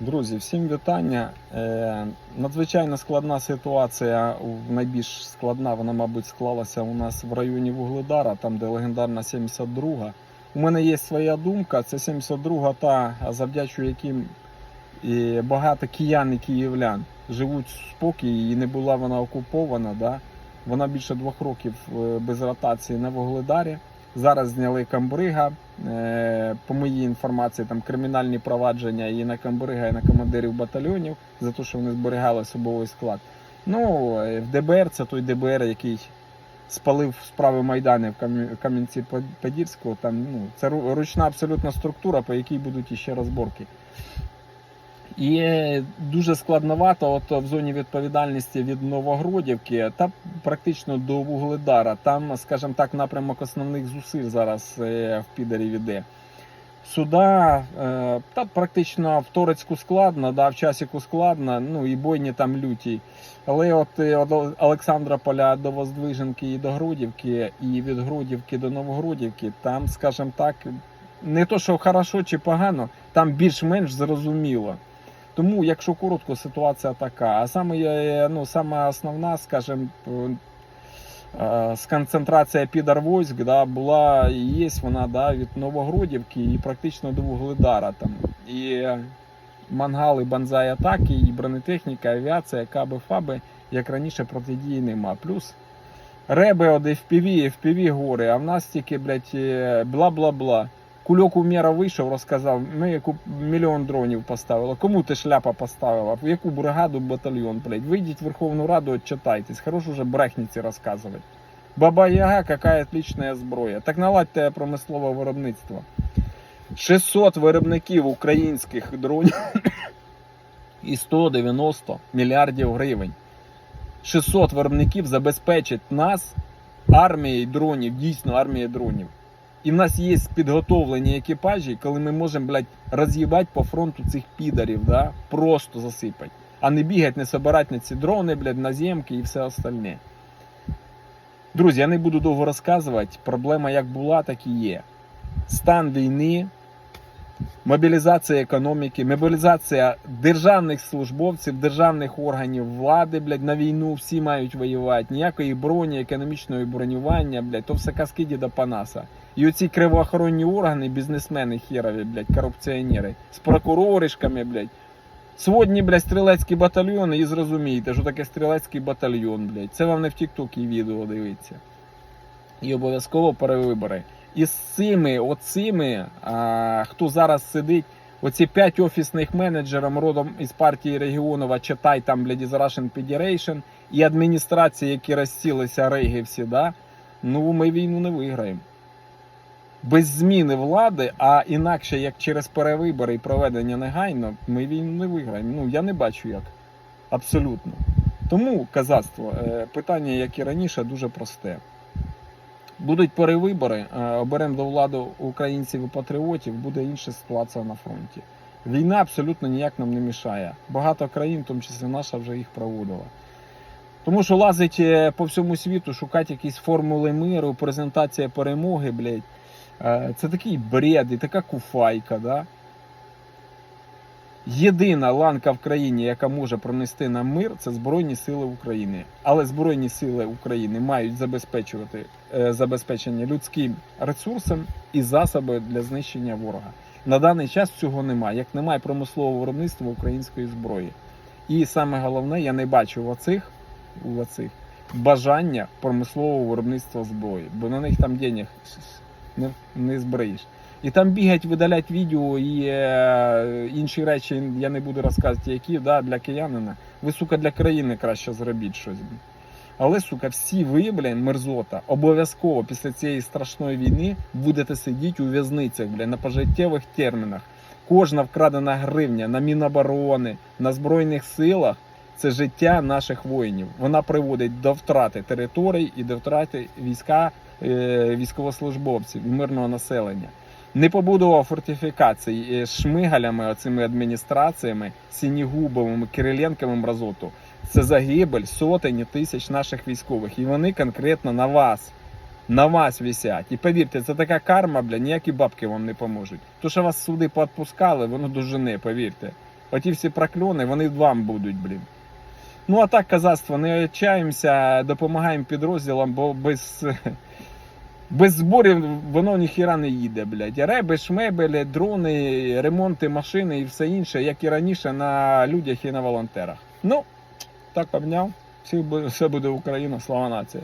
Друзі, всім вітання. Е, надзвичайно складна ситуація. Найбільш складна вона, мабуть, склалася у нас в районі Вугледара, там де легендарна 72. У мене є своя думка. Це 72 та завдячую яким і багато киян і київлян живуть в спокій і не була вона окупована. Да? Вона більше двох років е, без ротації на Вугледарі. Зараз зняли Камбрига. Е, По моїй інформації, там кримінальні провадження і на Камбрига, і на командирів батальйонів за те, що вони зберігали особовий склад. Ну, е, в ДБР це той ДБР, який спалив справи Майдану в Кам'янці Подільського. Там ну, це ручна абсолютна структура, по якій будуть іще розборки. І дуже складновато от в зоні відповідальності від Новогродівки та практично до Вугледара. Там, скажімо так, напрямок основних зусиль зараз е, в підарі іде. Суда е, та практично в Торецьку складно, да, в часіку складно, ну і бойні там люті. Але от е, Олександра Поля до Воздвиженки і до Грудівки, і від Грудівки до Новогродівки, там, скажімо так, не то, що хорошо чи погано, там більш-менш зрозуміло. Тому, якщо коротко, ситуація така. А саме, ну, саме основна, скажімо, е, сконцентрація підарвойськ да, була і є вона да, від Новогродівки і практично до Вугледара. Там. І мангали, банзай атаки, і бронетехніка, авіація, каби, фаби, як раніше протидії нема. Плюс реби от FPV, FPV гори, а в нас тільки, блядь, е, бла-бла-бла. Кульок уміра вийшов, розказав, ми яку мільйон дронів поставили. Кому ти шляпа поставила? В яку бригаду, батальйон, блядь? Вийдіть в Верховну Раду, отчитайтесь. Хорош уже брехніці розказувати. Баба Яга, какая отличная зброя. Так наладьте промислове виробництво. 600 виробників українських дронів і 190 мільярдів гривень. 600 виробників забезпечать нас армією дронів, дійсно армією дронів. І в нас є підготовлені екіпажі, коли ми можемо, блядь, роз'їбати по фронту цих підарів, да? просто засипати. А не бігати, не собирати на ці дрони, блядь, наземки і все остальне. Друзі, я не буду довго розказувати. Проблема як була, так і є. Стан війни, мобілізація економіки, мобілізація державних службовців, державних органів влади, блядь, на війну всі мають воювати. Ніякої броні, економічного бронювання, блядь, то все казки діда Панаса. І оці кривоохоронні органи, бізнесмени херові, блядь, корупціонери, з прокуроришками, блядь. Сьогодні, блядь, стрілецькі батальйони і зрозумієте, що таке стрілецький батальйон, блядь. Це вам не в Тіктокі відео дивиться. І обов'язково перевибори. І з цими, оцими, а, хто зараз сидить, оці п'ять офісних менеджерів родом із партії Регіонова, читай там, блядь, із Russian Federation, і адміністрації, які розсілися рейги всі, да? ну ми війну не виграємо. Без зміни влади, а інакше як через перевибори і проведення негайно, ми війну не виграємо. Ну я не бачу як. Абсолютно. Тому казацтво, е, питання, як і раніше, дуже просте. Будуть перевибори, е, оберемо до влади українців і патріотів, буде інша ситуація на фронті. Війна абсолютно ніяк нам не мішає. Багато країн, в тому числі наша, вже їх проводила. Тому що лазить е, по всьому світу, шукати якісь формули миру, презентація перемоги, блядь. Е, Це такий бред і така куфайка, да? Єдина ланка в країні, яка може пронести нам мир, це Збройні Сили України. Але Збройні Сили України мають забезпечувати е, забезпечення людським ресурсом і засоби для знищення ворога. На даний час цього немає, як немає промислового виробництва української зброї. І саме головне, я не бачу в оцих, у оцих бажання промислового виробництва зброї, бо на них там денег не, не збриєш. І там бігать, видалять відео і е, інші речі, я не буду розказувати, які да, для киянина. Ви, сука, для країни краще зробіть щось. Але, сука, всі ви, блін, мерзота, обов'язково після цієї страшної війни будете сидіти у в'язницях, блін, на пожиттєвих термінах. Кожна вкрадена гривня на Міноборони, на Збройних силах це життя наших воїнів. Вона приводить до втрати територій і до втрати війська, е, військовослужбовців і мирного населення. Не побудував фортифікацій шмигалями, оцими адміністраціями, Сінігубовими, Кириленковим мразоту. Це загибель сотень і тисяч наших військових. І вони конкретно на вас. На вас висять. І повірте, це така карма, бля, ніякі бабки вам не поможуть. То, що вас суди поотпускали, воно дожене, повірте. Оті всі прокльони, вони вам будуть, блін. Ну а так, казацтво, не відчаємося, допомагаємо підрозділам, бо без, без зборів воно ніхіра не їде, блядь. Реби, шмебелі, дрони, ремонти машини і все інше, як і раніше, на людях і на волонтерах. Ну, так обняв. Всіх Все буде Україна, слава нації.